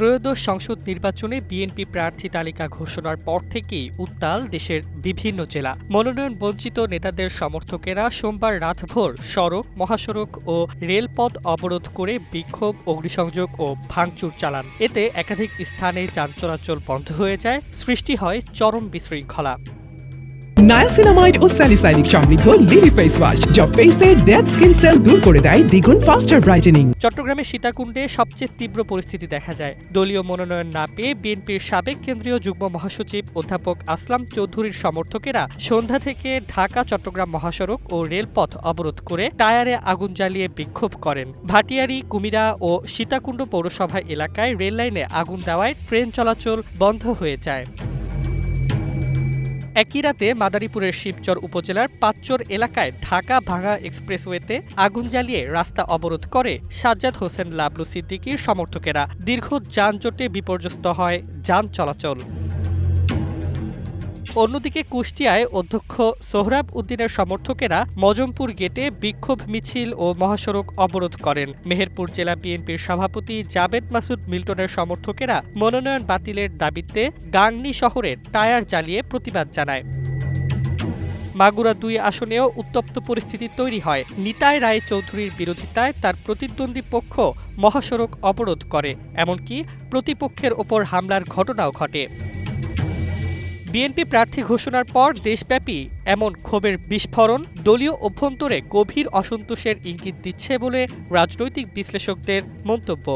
ত্রয়োদশ সংসদ নির্বাচনে বিএনপি প্রার্থী তালিকা ঘোষণার পর থেকেই উত্তাল দেশের বিভিন্ন জেলা। মনোনয়ন বঞ্চিত নেতাদের সমর্থকেরা সোমবার রাতভর সড়ক, মহাসড়ক ও রেলপথ অবরোধ করে বিক্ষোভ, অগ্নিসংযোগ ও ভাঙচুর চালান। এতে একাধিক স্থানে যান চলাচল বন্ধ হয়ে যায়, সৃষ্টি হয় চরম বিশৃঙ্খলা। নায়াসিনামাইড ও স্যালিসাইলিক সমৃদ্ধ লিলি ফেস ওয়াশ যা ফেসের ডেড স্কিন সেল দূর করে দেয় দ্বিগুণ ফাস্টার ব্রাইটেনিং চট্টগ্রামের সীতাকুণ্ডে সবচেয়ে তীব্র পরিস্থিতি দেখা যায়। দলীয় মনোনয়ন না পেয়ে বিএনপির সাবেক কেন্দ্রীয় যুগ্ম মহাসচিব অধ্যাপক আসলাম চৌধুরীর সমর্থকেরা সন্ধ্যা থেকে ঢাকা, চট্টগ্রাম মহাসড়ক ও রেলপথ অবরোধ করে টায়ারে আগুন জ্বালিয়ে বিক্ষোভ করেন। ভাটিয়ারি, কুমিরা ও সীতাকুণ্ড পৌরসভা এলাকায় রেললাইনে আগুন দেওয়ায় ট্রেন চলাচল বন্ধ হয়ে যায়। একই রাতে মাদারীপুরের শিবচর উপজেলার পাঁচচর এলাকায় ঢাকা ভাঙা এক্সপ্রেসওয়েতে আগুন জ্বালিয়ে রাস্তা অবরোধ করে সাজ্জাদ হোসেন লাবলু সিদ্দিকীর সমর্থকেরা। দীর্ঘ যানজটে বিপর্যস্ত হয় যান চলাচল। অন্যদিকে কুষ্টিয়ায় অধ্যক্ষ সোহরাব উদ্দিনের সমর্থকেরা মজমপুর গেটে বিক্ষোভ মিছিল ও মহাসড়ক অবরোধ করেন। মেহেরপুর জেলা বিএনপির সভাপতি জাবেদ মাসুদ মিল্টনের সমর্থকেরা মনোনয়ন বাতিলের দাবিতে গাংনী শহরে টায়ার জ্বালিয়ে প্রতিবাদ জানায়। মাগুরা দুই আসনেও উত্তপ্ত পরিস্থিতি তৈরি হয়। নিতাই রায় চৌধুরীর বিরোধিতায় তার প্রতিদ্বন্দ্বী পক্ষ মহাসড়ক অবরোধ করে, এমনকি প্রতিপক্ষের ওপর হামলার ঘটনাও ঘটে। বিএনপি প্রার্থী ঘোষণার পর দেশব্যাপী এমন ক্ষোভের বিস্ফোরণ, দলীয় অভ্যন্তরে গভীর অসন্তোষের ইঙ্গিত দিচ্ছে বলে রাজনৈতিক বিশ্লেষকদের মন্তব্য।